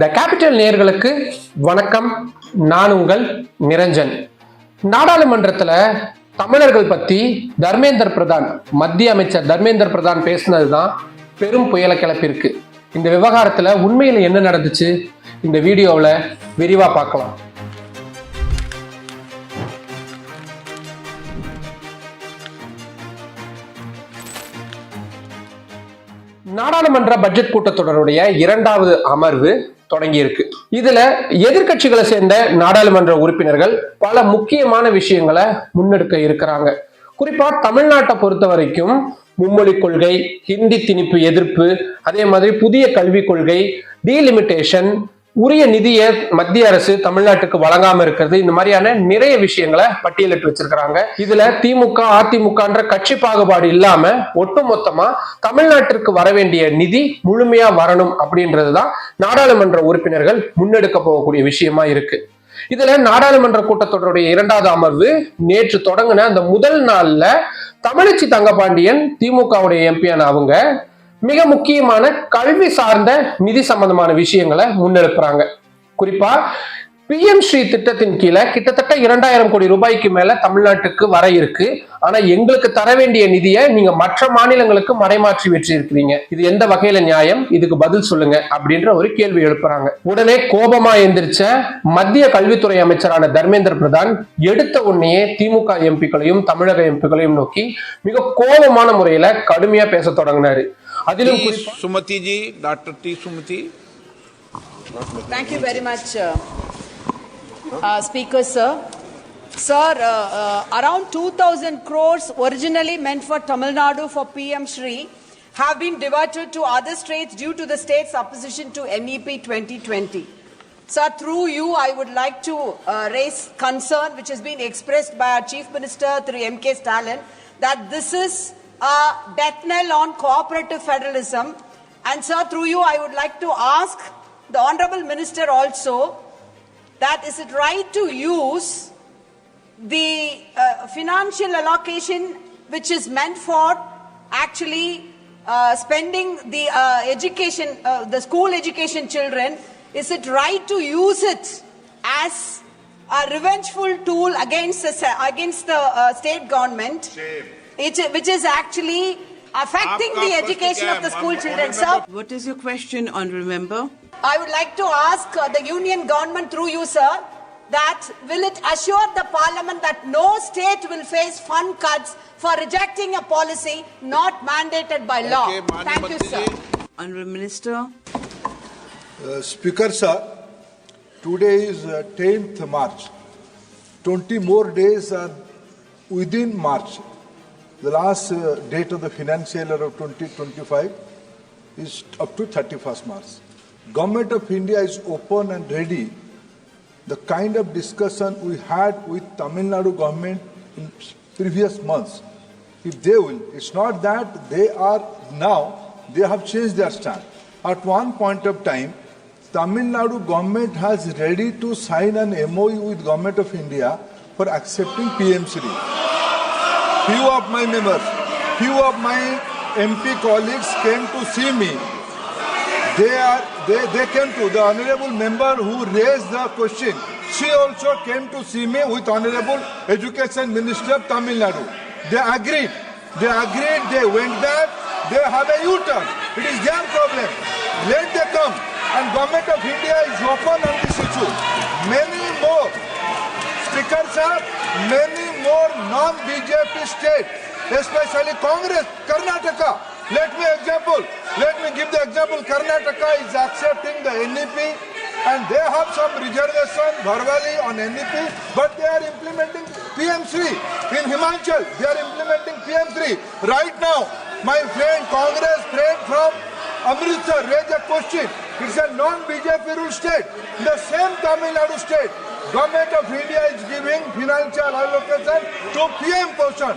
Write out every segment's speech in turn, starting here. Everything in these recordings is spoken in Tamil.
த கேபிட்டல் நேயர்களுக்கு வணக்கம். நான் உங்கள் நிரஞ்சன். நாடாளுமன்றத்தில் தமிழர்கள் பற்றி தர்மேந்தர் பிரதான் மத்திய அமைச்சர் தர்மேந்தர் பிரதான் பேசினது தான் பெரும் புயலை கிளப்பியிருக்கு. இந்த விவகாரத்தில் உண்மையில் என்ன நடந்துச்சு? இந்த வீடியோவில் விரிவாக பார்க்கலாம். நாடாளுமன்ற பட்ஜெட் கூட்டத்தொடருடைய இரண்டாவது அமர்வு தொடங்கி இருக்கு இதுல எதிர்க்கட்சிகளை சேர்ந்த நாடாளுமன்ற உறுப்பினர்கள் பல முக்கியமான விஷயங்களை முன்னெடுக்க இருக்கிறாங்க. குறிப்பா தமிழ்நாட்டை பொறுத்த வரைக்கும் மும்மொழி கொள்கை ஹிந்தி திணிப்பு எதிர்ப்பு அதே மாதிரி புதிய கல்விக் கொள்கை டீலிமிட்டேஷன் உரிய நிதியை மத்திய அரசு தமிழ்நாட்டுக்கு வழங்காம இருக்கிறது. இந்த மாதிரியான நிறைய விஷயங்களை பட்டியலிட்டு வச்சிருக்கிறாங்க. இதுல திமுக அதிமுகன்ற கட்சி பாகுபாடு இல்லாம ஒட்டுமொத்தமா தமிழ்நாட்டிற்கு வர வேண்டிய நிதி முழுமையா வரணும் அப்படின்றதுதான் நாடாளுமன்ற உறுப்பினர்கள் முன்னெடுக்க போகக்கூடிய விஷயமா இருக்கு. இதுல நாடாளுமன்ற கூட்டத்தொடருடைய இரண்டாவது அமர்வு நேற்று தொடங்கின அந்த முதல் நாள்ல தமிழச்சி தங்கபாண்டியன் திமுகவுடைய எம்பியான அவங்க மிக முக்கியமான கல்வி சார்ந்த நிதி சம்பந்தமான விஷயங்களை முன்னெடுக்கிறாங்க. குறிப்பா பிஎம் ஸ்ரீ திட்டத்தின் கீழே கிட்டத்தட்ட இரண்டாயிரம் கோடி ரூபாய்க்கு மேல தமிழ்நாட்டுக்கு வர இருக்கு. ஆனா எங்களுக்கு தர வேண்டிய நிதியை நீங்க மற்ற மாநிலங்களுக்கு மறைமாற்றி வெற்றி இருக்கிறீங்க இது எந்த வகையில நியாயம்? இதுக்கு பதில் சொல்லுங்க அப்படின்ற ஒரு கேள்வி எழுப்புறாங்க. உடனே கோபமா எந்திரிச்ச மத்திய கல்வித்துறை அமைச்சரான தர்மேந்திர பிரதான் எடுத்த உடனேயே திமுக எம்பிக்களையும் தமிழக எம்பிக்களையும் நோக்கி மிக கோபமான முறையில கடுமையா பேச தொடங்கினாரு. அதிலும் Please, குறிப்பா- Sumati ji, Dr. T. Sumati. Thank you very much, uh, uh, Speaker, sir. Sir, uh, uh, around 2,000 crores originally meant for Tamil Nadu for PM Shri have been diverted to other states due to the state's opposition to E MEP 2020. Sir, through you, I would like to uh, raise concern which has been expressed by our Chief Minister through MK Stalin that this is a death knell on cooperative federalism. And sir, through you, I would like to ask the Honorable Minister also that is it right to use the uh, financial allocation which is meant for actually uh, spending the uh, education, uh, the school education children, is it right to use it as a revengeful tool against the, against the uh, state government, which is actually affecting the education of the school children, sir. What is your question, on? Remember, I would like to ask uh, the union government through you, sir, that will it assure the parliament that no state will face fund cuts for rejecting a policy not mandated by law? Okay, Thank you, sir. Honourable Minister. Uh, speaker, sir, today is uh, 10th March. 20 more days are within March. The last uh, date of the financial year of 2025 is up to 31st March. Government of India is open and ready. The kind of discussion we had with Tamil Nadu government in previous months, if they will, it's not that they are now, they have changed their stand. At one point of time, Tamil Nadu government has ready to sign an MOU with government of India for accepting PMCD. Few of my members, few of my MP colleagues came to see me. They are they, they came to the honorable member who raised the question. She also came to see me with honorable education minister of Tamil Nadu. They agreed. They agreed. They went back. They have a U-turn. It is their problem. Let them come. And government of India is open on this issue. Many more speakers sir, many more non-BJP states, especially Congress, Karnataka. Let me example. Let me give the example. Karnataka is accepting the NEP and they have some reservation verbally on NEP, but they are implementing PM3. In Himachal, they are implementing PM3. Right now, my friend, Congress friend from Amritsar raised a question. It's a non-BJP rule state. The same Tamil Nadu state. Government of India is giving financial allocation to PM portion.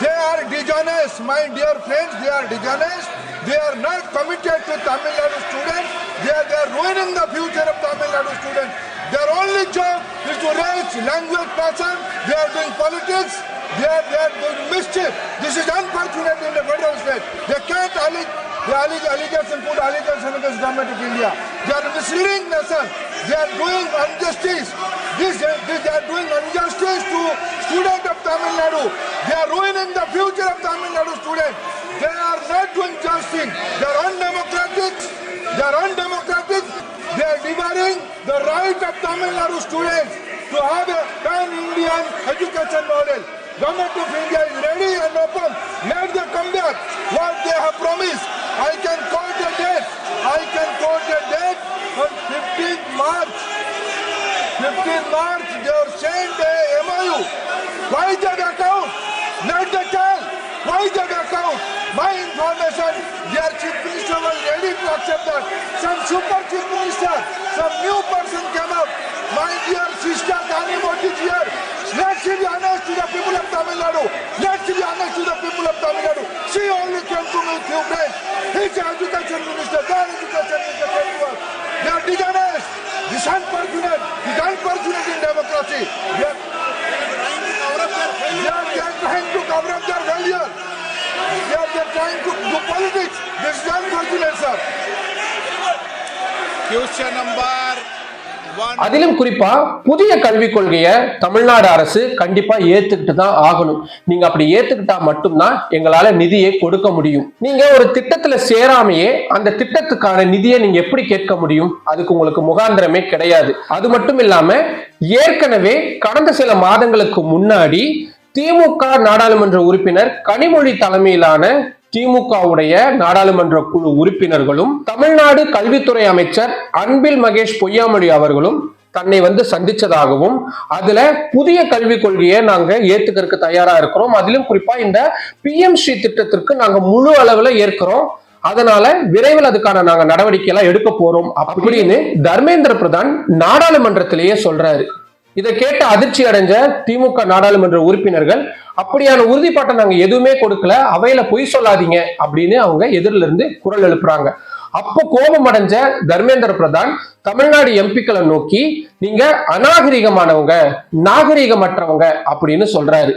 They are dishonest, my dear friends. They are dishonest. They are not committed to Tamil Nadu students. They are, they are ruining the future of Tamil Nadu students. Their only job is to raise language passion. They are doing politics. They are, they are doing mischief. This is unfortunate in the federal state. They can't allege, allege allegation, put allegation against government of India. They are misleading nation. They are doing injustice. This, this, they are doing injustice to students of Tamil Nadu. They are ruining the future of Tamil Nadu students. They are not doing justice. They are undemocratic. They are undemocratic. They are devouring the right of Tamil Nadu students to have a pan-Indian education model. Government of India is ready and open. Let them come back. What they have promised. I can quote the date. I can quote the date on 15th March. 15th March, they are sent a MOU. Why the account? Not the tell. Why the account? My information, their chief minister was ready to accept that. Some super chief minister, some new person came up. My dear sister Kani Modi is here. Let's be honest to the people of Tamil Nadu. Let's be honest to the people of Tamil Nadu. She only came to me few days. The education minister, their education minister came are dishonest. This democracy. They are, they trying to cover up their failure. Are, they are trying to do politics. This is unfortunate, sir. Question number. அதிலும் குறிப்பா புதிய கல்விக் கொள்கையை தமிழ்நாடு அரசு கண்டிப்பா ஏத்துக்கிட்டு தான் ஆகணும். நீங்க அப்படி ஏத்துக்கிட்டா மட்டும்தான் எங்களால நிதியை கொடுக்க முடியும். நீங்க ஒரு திட்டத்துல சேராமையே அந்த திட்டத்துக்கான நிதியை நீங்க எப்படி கேட்க முடியும்? அதுக்கு உங்களுக்கு முகாந்திரமே கிடையாது. அது மட்டும் இல்லாம ஏற்கனவே கடந்த சில மாதங்களுக்கு முன்னாடி திமுக நாடாளுமன்ற உறுப்பினர் கனிமொழி தலைமையிலான திமுகவுடைய நாடாளுமன்ற குழு உறுப்பினர்களும் தமிழ்நாடு கல்வித்துறை அமைச்சர் அன்பில் மகேஷ் பொய்யாமொழி அவர்களும் தன்னை வந்து சந்திச்சதாகவும் அதுல புதிய கல்விக் கொள்கையை நாங்க ஏத்துக்கிறதுக்கு தயாரா இருக்கிறோம். அதிலும் குறிப்பா இந்த பிஎம் ஸ்ரீ திட்டத்திற்கு நாங்க முழு அளவுல ஏற்கிறோம். அதனால விரைவில் அதுக்கான நாங்க நடவடிக்கை எல்லாம் எடுக்க போறோம் அப்படின்னு தர்மேந்திர பிரதான் நாடாளுமன்றத்திலேயே சொல்றாரு. இதை கேட்டு அதிர்ச்சி அடைஞ்ச திமுக நாடாளுமன்ற உறுப்பினர்கள் அப்படியான உறுதிப்பாட்டை நாங்க எதுவுமே கொடுக்கல அவையில பொய் சொல்லாதீங்க அப்படின்னு அவங்க எதிரில இருந்து குரல் எழுப்புறாங்க. அப்போ கோபம் அடைஞ்ச தர்மேந்திர பிரதான் தமிழ்நாடு எம்பிக்களை நோக்கி நீங்க அநாகரிகமானவங்க நாகரிகமற்றவங்க அப்படின்னு சொல்றாரு.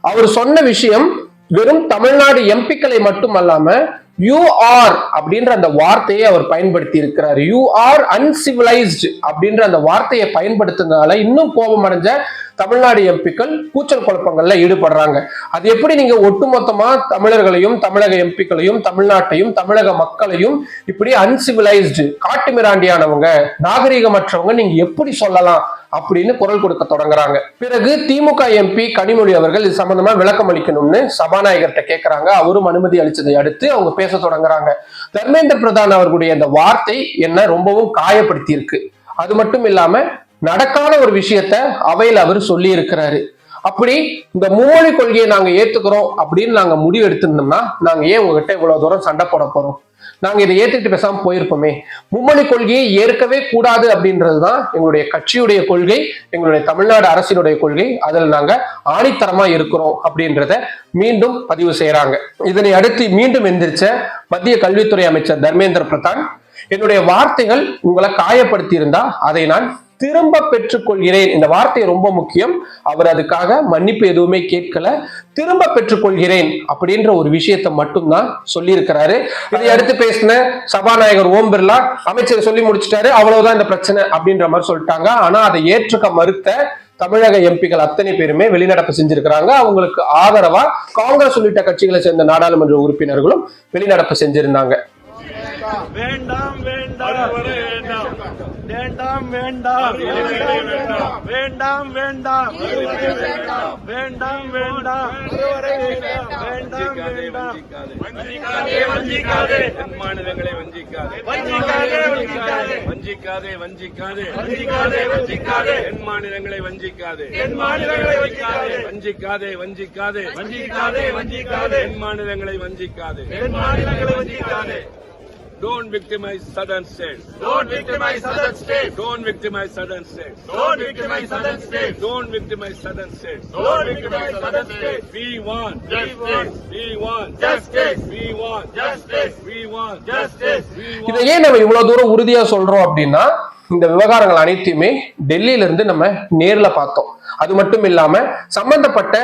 அவர் சொன்ன விஷயம் வெறும் தமிழ்நாடு எம்பிக்களை மட்டும் அல்லாம யூ ஆர் அப்படின்ற அந்த வார்த்தையை அவர் பயன்படுத்தி இருக்கிறார் யூ ஆர் அன்சிவிலைஸ்டு அப்படின்ற அந்த வார்த்தையை பயன்படுத்துனதால இன்னும் கோபம் அடைஞ்ச தமிழ்நாடு எம்பிக்கள் கூச்சல் குழப்பங்கள்ல ஈடுபடுறாங்க. அது எப்படி நீங்க ஒட்டுமொத்தமா தமிழர்களையும் தமிழக எம்பிக்களையும் தமிழ்நாட்டையும் தமிழக மக்களையும் இப்படி அன்சிவிலைஸ்டு காட்டுமிராண்டியானவங்க நாகரிகமற்றவங்க நீங்க எப்படி சொல்லலாம் அப்படின்னு குரல் கொடுக்க தொடங்குறாங்க. பிறகு திமுக எம்பி கனிமொழி அவர்கள் இது சம்பந்தமா விளக்கம் அளிக்கணும்னு சபாநாயகர்கிட்ட கேட்கறாங்க அவரும் அனுமதி அளிச்சதை அடுத்து அவங்க பேச தொடங்குறாங்க. தர்மேந்திர பிரதான் அவர்களுடைய இந்த வார்த்தை என்ன ரொம்பவும் காயப்படுத்தி இருக்கு அது மட்டும் இல்லாம நடக்காத ஒரு விஷயத்த அவையில் அவர் சொல்லி இருக்கிறாரு அப்படி இந்த மும்மொழி கொள்கையை நாங்க ஏத்துக்கிறோம் அப்படின்னு நாங்க முடிவு எடுத்திருந்தோம்னா நாங்க ஏன் உங்ககிட்ட இவ்வளவு தூரம் சண்டை போட போறோம்? நாங்க இதை ஏத்துக்கிட்டு பேசாம போயிருப்போமே. மும்மொழி கொள்கையை ஏற்கவே கூடாது அப்படின்றதுதான் எங்களுடைய கட்சியுடைய கொள்கை எங்களுடைய தமிழ்நாடு அரசினுடைய கொள்கை. அதில் நாங்க ஆணித்தரமா இருக்கிறோம் அப்படின்றத மீண்டும் பதிவு செய்யறாங்க இதனை அடுத்து மீண்டும் எந்திரிச்ச மத்திய கல்வித்துறை அமைச்சர் தர்மேந்திர பிரதான் என்னுடைய வார்த்தைகள் உங்களை காயப்படுத்தி இருந்தா அதை நான் திரும்ப பெற்றுக்கொள்கிறேன். இந்த வார்த்தை ரொம்ப முக்கியம். அவர் அதுக்காக மன்னிப்பு எதுவுமே கேட்கல. திரும்ப பெற்றுக்கொள்கிறேன் அப்படின்ற ஒரு விஷயத்தை மட்டும்தான் சொல்லியிருக்கிறாரு. இதை அடுத்து பேசின சபாநாயகர் ஓம் பிர்லா அமைச்சர் சொல்லி முடிச்சிட்டாரு. அவ்வளவுதான் இந்த பிரச்சனை அப்படின்ற மாதிரி சொல்லிட்டாங்க. ஆனா அதை ஏற்றுக்க மறுத்த தமிழக எம்பிக்கள் அத்தனை பேருமே வெளிநடப்பு செஞ்சிருக்கிறாங்க. அவங்களுக்கு ஆதரவா காங்கிரஸ் உள்ளிட்ட கட்சிகளை சேர்ந்த நாடாளுமன்ற உறுப்பினர்களும் வெளிநடப்பு செஞ்சிருந்தாங்க. வேண்டாம் வேண்டாம். வேண்டாம் வேண்டாம். வேண்டாம் வேண்டாம். வேண்டாம் வேண்டாம். வேண்டாம் வேண்டாம். வஞ்சிக்காதே வஞ்சிக்காதே. மாநிலங்களை வஞ்சிக்காதே. வஞ்சிக்காதே வஞ்சிக்காதே. வஞ்சிக்காதே வஞ்சிக்காதே. வஞ்சிக்காதே என் மாநிலங்களை வஞ்சிக்காதே. என் மாநிலங்களை வஞ்சிக்காதே. வஞ்சிக்காதே வஞ்சிக்காதே. வஞ்சிக்காதே வஞ்சிக்காதே. என் மாநிலங்களை வஞ்சிக்காதே. என் மாநிலங்களை வஞ்சிக்காதே. Don't victimize southern states. Don't victimize southern states. Don't victimize southern states. Don't victimize southern states. Don't victimize southern states. Don't victimize southern states. We want justice. We want justice. We want justice. We want justice. We want இதை ஏன் நம்ம இவ்வளவு தூரம் உறுதியா சொல்றோம் அப்படின்னா இந்த விவகாரங்கள் அனைத்தையுமே டெல்லியில இருந்து நம்ம நேர்ல பார்த்தோம் அது மட்டும் இல்லாம சம்பந்தப்பட்ட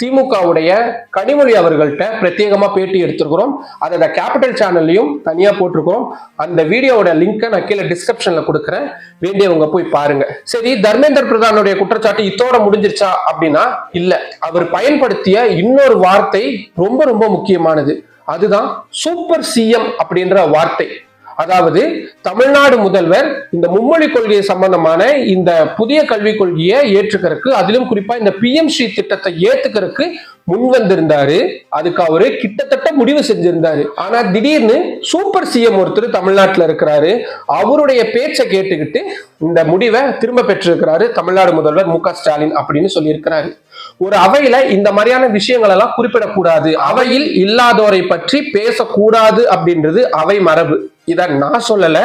திமுகவுடைய கனிமொழி அவர்கள்ட்ட பிரத்யேகமா பேட்டி எடுத்திருக்கிறோம். அதை அந்த கேபிட்டல் சேனல்லையும் தனியா போட்டிருக்கிறோம். அந்த வீடியோவோட லிங்கை நான் கீழே டிஸ்கிரிப்ஷன்ல கொடுக்குறேன். வேண்டியவங்க போய் பாருங்க. சரி தர்மேந்திர பிரதானுடைய குற்றச்சாட்டு இத்தோட முடிஞ்சிருச்சா அப்படின்னா இல்ல. அவர் பயன்படுத்திய இன்னொரு வார்த்தை ரொம்ப ரொம்ப முக்கியமானது. அதுதான் சூப்பர் சிஎம் அப்படின்ற வார்த்தை. அதாவது தமிழ்நாடு முதல்வர் இந்த மும்மொழி கொள்கை சம்பந்தமான இந்த புதிய கல்விக் கொள்கையை ஏற்றுக்கிறதுக்கு அதிலும் குறிப்பா இந்த பிஎம்சி திட்டத்தை ஏத்துக்கிறதுக்கு முன் வந்திருந்தாரு. அதுக்கு அவரு கிட்டத்தட்ட முடிவு செஞ்சிருந்தாரு. ஆனா திடீர்னு சூப்பர் சிஎம் ஒருத்தர் தமிழ்நாட்டுல இருக்கிறாரு. அவருடைய பேச்சை கேட்டுக்கிட்டு இந்த முடிவை திரும்ப பெற்றிருக்கிறாரு தமிழ்நாடு முதல்வர் மு க ஸ்டாலின் அப்படின்னு சொல்லியிருக்கிறாரு. ஒரு அவையில இந்த மாதிரியான விஷயங்கள் எல்லாம் குறிப்பிடக்கூடாது. அவையில் இல்லாதோரை பற்றி பேசக்கூடாது அப்படின்றது அவை மரபு. இதை நான் சொல்லல.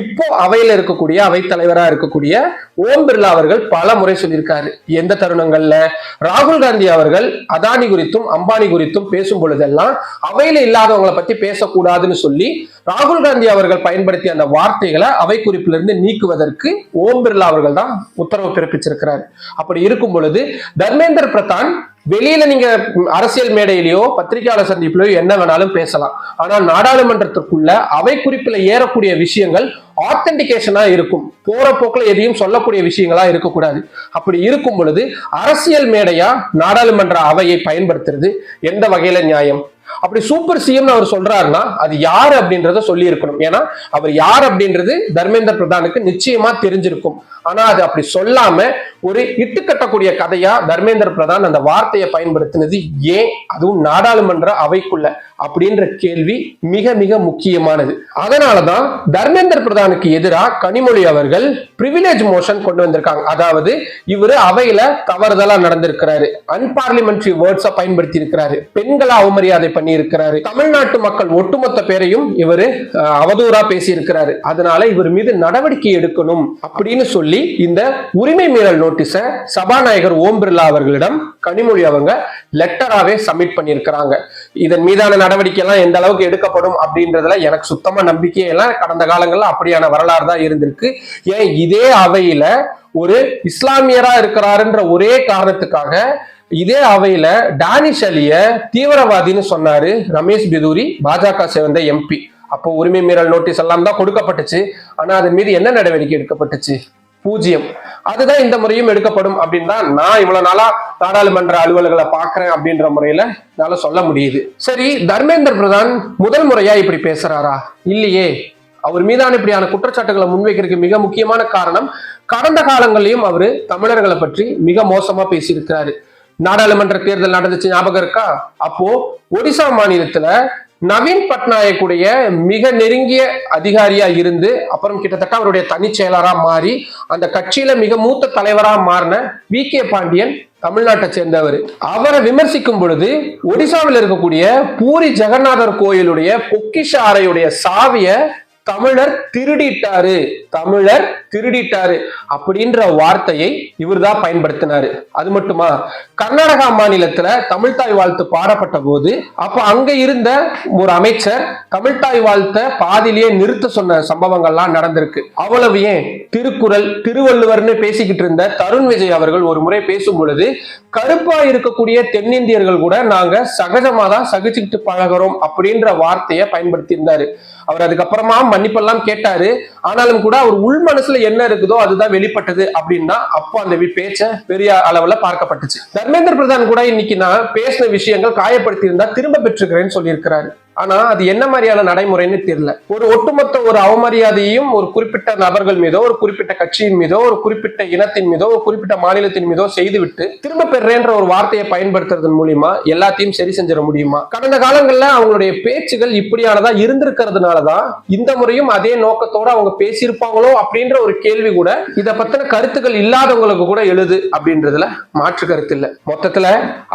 இப்போ அவையில இருக்கக்கூடிய அவை தலைவரா இருக்கக்கூடிய ஓம் பிர்லா அவர்கள் பல முறை சொல்லியிருக்காரு. எந்த தருணங்கள்ல? ராகுல் காந்தி அவர்கள் அதானி குறித்தும் அம்பானி குறித்தும் பேசும் பொழுதெல்லாம் அவையில இல்லாதவங்களை பத்தி பேசக்கூடாதுன்னு சொல்லி ராகுல் காந்தி அவர்கள் பயன்படுத்திய அந்த வார்த்தைகளை அவை குறிப்பிலிருந்து நீக்குவதற்கு ஓம் பிர்லா அவர்கள் தான் உத்தரவு பிறப்பிச்சிருக்கிறார். அப்படி இருக்கும் பொழுது தர்மேந்திர பிரதான் வெளியில நீங்க அரசியல் மேடையிலயோ பத்திரிகையாளர் சந்திப்பிலயோ என்ன வேணாலும் பேசலாம். ஆனா நாடாளுமன்றத்திற்குள்ள அவை குறிப்பில் ஏறக்கூடிய விஷயங்கள் ஆத்தென்டிகேஷனா இருக்கும். போற போக்கில் எதையும் சொல்லக்கூடிய விஷயங்களா இருக்கக்கூடாது. அப்படி இருக்கும் பொழுது அரசியல் மேடையா நாடாளுமன்ற அவையை பயன்படுத்துறது? எந்த வகையில நியாயம்? அப்படி சூப்பர் சிஎம் அவர் சொல்றாருன்னா அது யார் அப்படின்றத சொல்லி இருக்கணும் ஏன்னா அவர் யார் அப்படின்றது தர்மேந்திர பிரதானுக்கு நிச்சயமா தெரிஞ்சிருக்கும். ஆனா அது அப்படி சொல்லாம ஒரு இட்டு கட்டக்கூடிய கதையா தர்மேந்திர பிரதான் அந்த வார்த்தையை பயன்படுத்தினது ஏன்? அதுவும் நாடாளுமன்ற அவைக்குள்ள அப்படின்ற கேள்வி மிக மிக முக்கியமானது. அதனாலதான் தர்மேந்திர பிரதானுக்கு எதிராக கனிமொழி அவர்கள் பிரிவிலேஜ் மோஷன் கொண்டு வந்திருக்காங்க. அதாவது இவர் அவையில தவறுதலா நடந்திருக்கிறாரு. அன்பார்லிமெண்ட்ரி வேர்ட்ஸை பயன்படுத்தி இருக்கிறாரு பெண்களை அவமரியாதை பண்ணி இருக்கிறாரு தமிழ்நாட்டு மக்கள் ஒட்டுமொத்த பேரையும் இவரு அவதூறா பேசி இருக்கிறாரு அதனால இவர் மீது நடவடிக்கை எடுக்கணும் அப்படின்னு சொல்லி இந்த உரிமை மீறல் நோட்டீஸை சபாநாயகர் ஓம் பிர்லா அவர்களிடம் கனிமொழி அவங்க லெட்டராவே சப்மிட் பண்ணியிருக்கிறாங்க. இதன் மீதான நடவடிக்கை எல்லாம் எந்த அளவுக்கு எடுக்கப்படும் அப்படின்றதுல எனக்கு சுத்தமா நம்பிக்கையே கடந்த காலங்களில் அப்படியான வரலாறு தான் இருந்திருக்கு. ஏன்? இதே அவையில ஒரு இஸ்லாமியரா இருக்கிறாருன்ற ஒரே காரணத்துக்காக இதே அவையில டானிஷ் அலிய தீவிரவாதின்னு சொன்னாரு ரமேஷ் பிதூரி பாஜக சேர்ந்த எம்பி அப்போ உரிமை மீறல் நோட்டீஸ் எல்லாம் தான் கொடுக்கப்பட்டுச்சு. ஆனா அதன் மீது என்ன நடவடிக்கை எடுக்கப்பட்டுச்சு? பூஜ்ஜியம். அதுதான் இந்த முறையும் எடுக்கப்படும் அப்படின்னு தான் நான் இவ்வளவு நாளா நாடாளுமன்ற அலுவலர்களை பாக்குறேன் அப்படின்ற முறையில என்னால சொல்ல முடியுது. சரி தர்மேந்திர பிரதான் முதல் முறையா இப்படி பேசுறாரா? இல்லையே. அவர் மீதான இப்படியான குற்றச்சாட்டுகளை முன்வைக்கிறதுக்கு மிக முக்கியமான காரணம் கடந்த காலங்களையும் அவரு தமிழர்களை பற்றி மிக மோசமா பேசியிருக்கிறாரு. நாடாளுமன்ற தேர்தல் நடந்துச்சு ஞாபகம் இருக்கா? அப்போ ஒடிசா மாநிலத்துல நவீன் பட்நாயக்குடைய மிக நெருங்கிய அதிகாரியா இருந்து அப்புறம் கிட்டத்தட்ட அவருடைய தனி செயலரா மாறி அந்த கட்சியில மிக மூத்த தலைவரா மாறின வி. கே. பாண்டியன் தமிழ்நாட்டை சேர்ந்தவர். அவரை விமர்சிக்கும் பொழுது ஒடிசாவில் இருக்கக்கூடிய பூரி ஜெகநாதர் கோயிலுடைய பொக்கிஷ அறையுடைய சாவிய தமிழர் திருடிட்டாரு. தமிழர் திருடிட்டாரு அப்படின்ற வார்த்தையை இவர்தான் பயன்படுத்தினாரு. அது மட்டுமா? கர்நாடகா மாநிலத்துல தமிழ்தாய் வாழ்த்து பாடப்பட்ட போது அப்ப அங்க இருந்த ஒரு அமைச்சர் தமிழ்தாய் வாழ்த்த பாதியிலேயே நிறுத்த சொன்ன சம்பவங்கள்லாம் நடந்திருக்கு. அவ்வளவு ஏன்? திருக்குறள் திருவள்ளுவர்னு பேசிக்கிட்டு இருந்த தருண் விஜய் அவர்கள் ஒரு முறை பேசும் பொழுது கருப்பா இருக்கக்கூடிய தென்னிந்தியர்கள் கூட நாங்க சகஜமா தான் சகிச்சுக்கிட்டு பழகுறோம் அப்படின்ற வார்த்தையை பயன்படுத்தி இருந்தாரு அவர் அதுக்கப்புறமா மன்னிப்பெல்லாம் கேட்டாரு. ஆனாலும் கூட அவர் உள் மனசுல என்ன இருக்குதோ அதுதான் வெளிப்பட்டது அப்படின்னா அப்போ அந்த பேச்ச பெரிய அளவுல பார்க்கப்பட்டுச்சு. தர்மேந்திர பிரதான் கூட இன்னைக்கு நான் பேசின விஷயங்கள் காயப்படுத்தி இருந்தா திரும்ப பெற்றுக்கிறேன்னு சொல்லியிருக்கிறாரு. ஆனா அது என்ன மாதிரியான நடைமுறைன்னு தெரியல. ஒரு ஒட்டுமொத்த ஒரு அவமரியாதையும் ஒரு குறிப்பிட்ட நபர்கள் மீதோ ஒரு குறிப்பிட்ட கட்சியின் மீதோ ஒரு குறிப்பிட்ட இனத்தின் மீதோ ஒரு குறிப்பிட்ட மாநிலத்தின் மீதோ செய்துவிட்டு திரும்ப பெறேன்ற ஒரு வார்த்தையை பயன்படுத்துறதன் மூலியமா எல்லாத்தையும் சரி செஞ்சிட முடியுமா? கடந்த காலங்கள்ல அவங்களுடைய பேச்சுகள் இப்படியானதா இருந்திருக்கிறதுனாலதான் இந்த முறையும் அதே நோக்கத்தோட அவங்க பேசியிருப்பாங்களோ அப்படின்ற ஒரு கேள்வி கூட இதை பத்தின கருத்துக்கள் இல்லாதவங்களுக்கு கூட எழுது அப்படின்றதுல மாற்று கருத்து இல்லை. மொத்தத்துல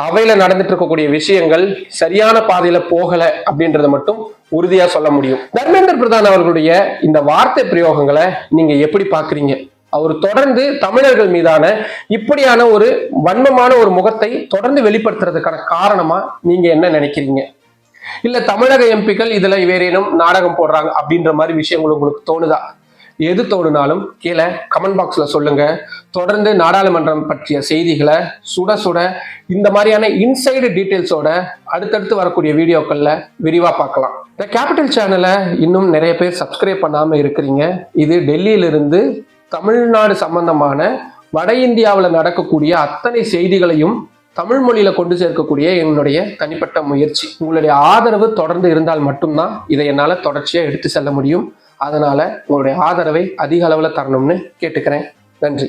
அவையில நடந்துட்டு இருக்கக்கூடிய விஷயங்கள் சரியான பாதையில போகல அப்படின்றத மட்டும் உறுதியா சொல்ல முடியும். தர்மேந்திர பிரதான் அவர்களுடைய இந்த வார்த்தை பிரயோகங்களை நீங்க எப்படி பாக்குறீங்க அவர் தொடர்ந்து தமிழர்கள் மீதான இப்படியான ஒரு வன்மமான ஒரு முகத்தை தொடர்ந்து வெளிப்படுத்துறதுக்கான காரணமா நீங்க என்ன நினைக்கிறீங்க? இல்ல தமிழக எம்பிக்கள் இதுல வேறேனும் நாடகம் போடுறாங்க அப்படின்ற மாதிரி விஷயங்கள் உங்களுக்கு தோணுதா? எது தோணுனாலும் கீழே கமெண்ட் பாக்ஸில் சொல்லுங்க. தொடர்ந்து நாடாளுமன்றம் பற்றிய செய்திகளை சுட சுட இந்த மாதிரியான இன்சைடு டீட்டெயில்ஸோட அடுத்தடுத்து வரக்கூடிய வீடியோக்களில் விரிவாக பார்க்கலாம். இந்த கேபிட்டல் சேனலை இன்னும் நிறைய பேர் சப்ஸ்கிரைப் பண்ணாமல் இருக்கிறீங்க. இது டெல்லியிலிருந்து தமிழ்நாடு சம்பந்தமான வட இந்தியாவில் நடக்கக்கூடிய அத்தனை செய்திகளையும் தமிழ் மொழியில கொண்டு சேர்க்கக்கூடிய என்னுடைய தனிப்பட்ட முயற்சி. உங்களுடைய ஆதரவு தொடர்ந்து இருந்தால் மட்டும்தான் இதை என்னால் தொடர்ச்சியாக எடுத்து செல்ல முடியும். அதனால உங்களுடைய ஆதரவை அதிக அளவில் தரணும்னு கேட்டுக்கிறேன். நன்றி.